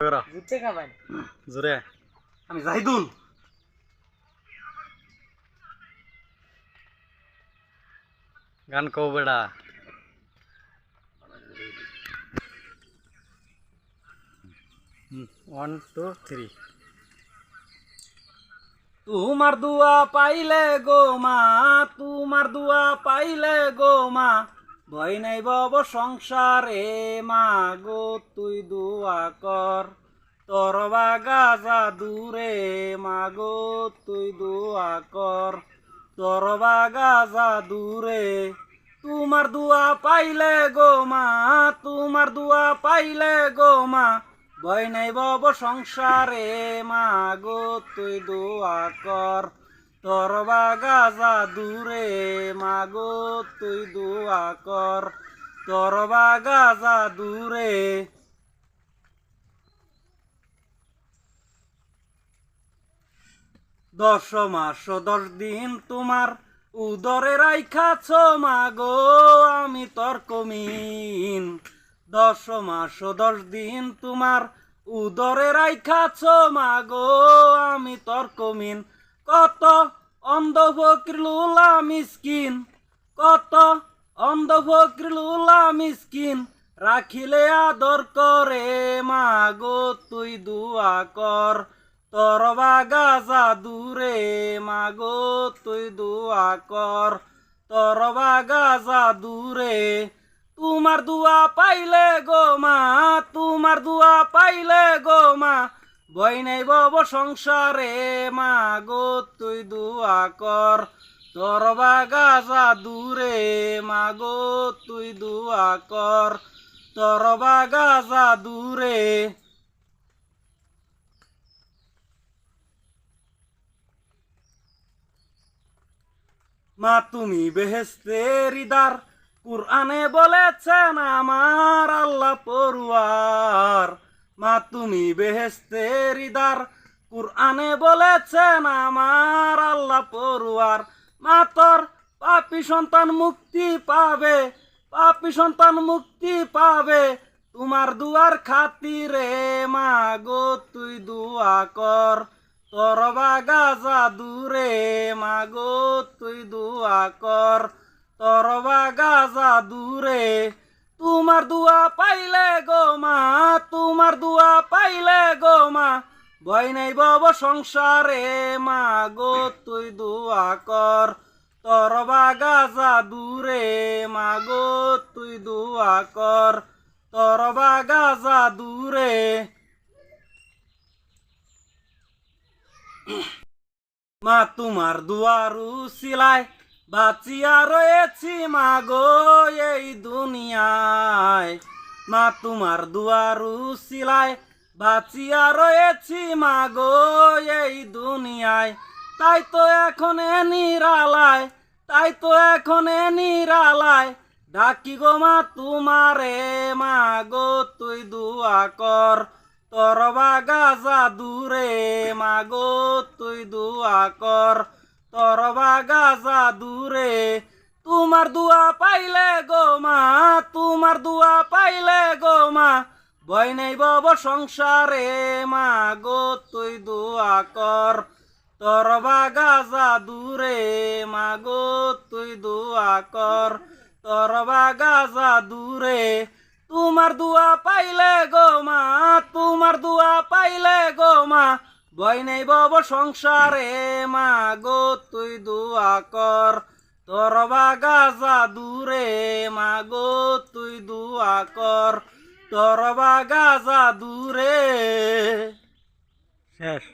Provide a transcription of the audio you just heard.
করা ঘুরতে খাবেন জোরে আমি জাহিদুল গান কও বেড়া ওয়ান টু থ্রি তোমার দুয়া পাইলে গো মা তোমার দুয়া পাইলে গো মা ভয় নাই বব সংসারে মা গো তুই দুয়া কর। তোর যা দূরে মা গো তুই দুয়া কর। তোর বাগা দূরে তোমার দুয়া পাইলে গো মা, তোমার দুয়া পাইলে গো মা। ভয় নাই বব সংসারে মা গো তুই দোয়া কর। তোর গাজা দূরে মা গো তুই দোয়া কর। তোর বাগা যা দূরে। দশ মাস দশ দিন তোমার উদরে রাইখাছ, মাগো আমি তোর কমিন দশ মাস দশ দিন তোমার উদরে রাইখাছ, মাগো আমি তোর কমিন কত অন্ধ ফকির লুলা মিসকিন, কত অন্ধ ফকির লুলা মিসকিন, রাখিলে আদর করে, মাগো তুই দুয়া কর, তোর বাগা যা দূরে মাগো তুই দুয়া কর, তোর বাগা যা দূরে তোমার দুয়া পাইলে গো মা, তোমার দুয়া পাইলে গো মা বই নাই বব সংসারে মা গো তুই দুয়া কর। তোর বাগা দূরে মা গো তুই দুয়া কর। তোর বাগা দূরে মা তুমি বেহেস্তের ইদার, কুরআনে বলেছেন আমার আল্লাহ পড়ুয়ার মা, তুমি বেহেস্তের ইদার, কুরআনে বলেছেন আমার আল্লাহ পড়ুয়ার মা তোর পাপি সন্তান মুক্তি পাবে, পাপি সন্তান মুক্তি পাবে। তোমার দুয়ার খাতিরে মা গো, তুই দুয়া কর। তোর বাগা যা দূরে মাগো তুই দুয়া কর। তোর বাগা যা দূরে তোমার দুয়া পাইলে গো মা, তোমার দুয়া পাইলে গো মা। ভয় নাই বব সংসারে, মা গো, তুই দুয়া কর। তোর বাগা যা দূরে মা গো, তুই দুয়া কর। তোর বাগা যা দূরে মা, তোমার দুয়ারু সিলাই। বাঁচিয়া রয়েছি মা গো এই দুনিয়ায়। মা, তোমার দুয়ারু সিলাই বাঁচিয়া রয়েছি মা গো এই দুনিয়ায়। তাই তো এখন নিরালায়, তাই তো এখন নিরালায়। ডাকি গো মা, তোমারে মা গো তুই দুয়া কর। তোর বাগা যা দূরে মাগো, তুই দুয়া কর। তোর গাজা দূরে তোমার দুয়া পাইলে গো মা, তোমার দুয়া পাইলে গো মা, ভয় নেই বব সংসারে মা গো, তুই দুয়া কর। তোর বাগা যা দূরে মা গো, তুই দুয়া কর। তোর বাগা যা দূরে তোমার দুয়া পাইলে গো মা, তোমার দুয়া পাইলে গো মা ভয় নেই বব সংসারে মা গো তুই দুয়া কর। তোর বাগা যা দূরে মা গো তুই দুয়া কর। তোর বাগা যা দূরে শেষ।